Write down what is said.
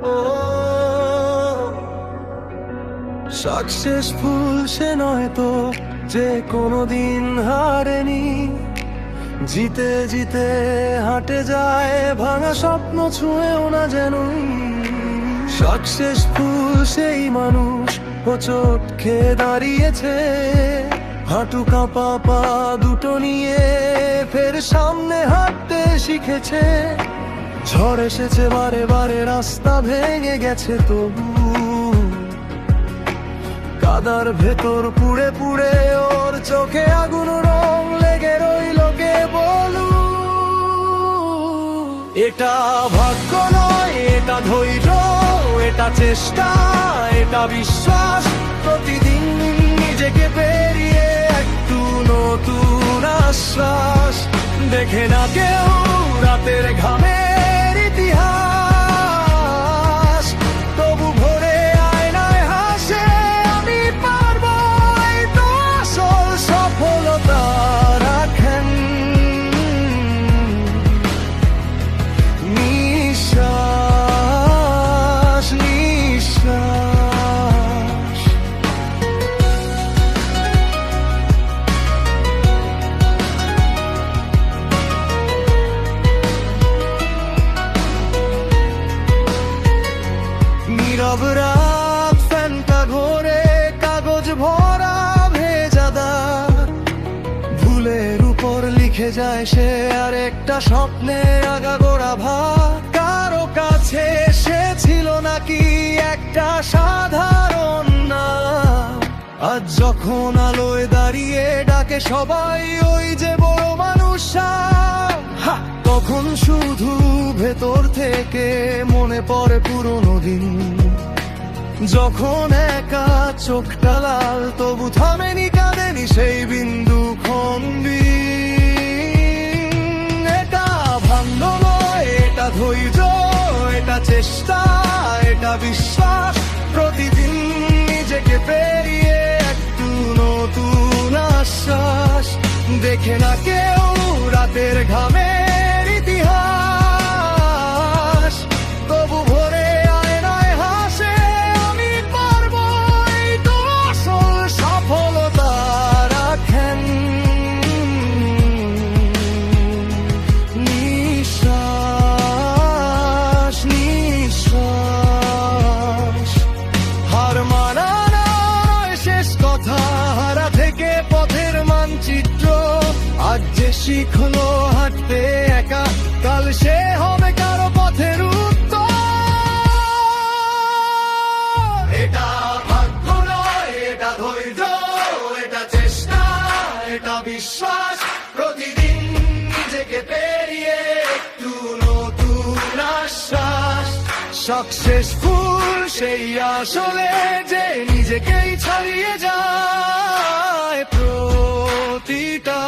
Oh, successful সে নয় তো যে কোনোদিন হারেনি। জিতে জিতে হাঁটে যায়, ভাঙা স্বপ্ন ছুঁয়েও না যেন সাকসেসফুল সেই মানুষ ও চোট খেয়ে দাঁড়িয়েছে। হাঁটু কাঁপা পা দুটো নিয়ে ফের সামনে হাঁটতে শিখেছে। ঝড় এসেছে বারে বারে, রাস্তা ভেঙে গেছে তবু। কাদার ভেতর পুড়ে পুড়ে ওর চোখে আগুন রং লেগে রইল কে বলু এটা ভাগ্য নয়, এটা ধৈর্য, এটা চেষ্টা, এটা বিশ্বাস। প্রতিদিন নিজেকে পেরিয়ে একটু নতুন আশ্বাস। দেখে না কেউ রাতের ঘামের লিখে যায় সে আর একটা স্বপ্নে আগাগোড়া ভাত। কারও কাছে সে ছিল নাকি একটা সাধারণ না আজ যখন আলোয় দাঁড়িয়ে ডাকে সবাই, ওই যে বড় মানুষ তখন শুধু ভেতর থেকে মনে পড়ে পুরনো দিন। যখন একা চোখটা লাল, তবু থামেনি কাঁদেনি সেই বিন্দু খন্ডি। বিশ্বাস প্রতিদিন নিজেকে পেরিয়ে একটু নতুন আশ্বাস। দেখে না কেউ রাতের ঘামের আজ যে শিখলো হাঁটতে একা কাল সে হবে কারও পথের উত্তর। এটা ভাগ্য এটা ধৈর্য এটা এটা বিশ্বাস। প্রতিদিন নিজেকে পেরিয়ে একটু নতুন সাকসেসফুল সেই আসলে যে নিজেকেই ছাড়িয়ে যায় প্রতিটা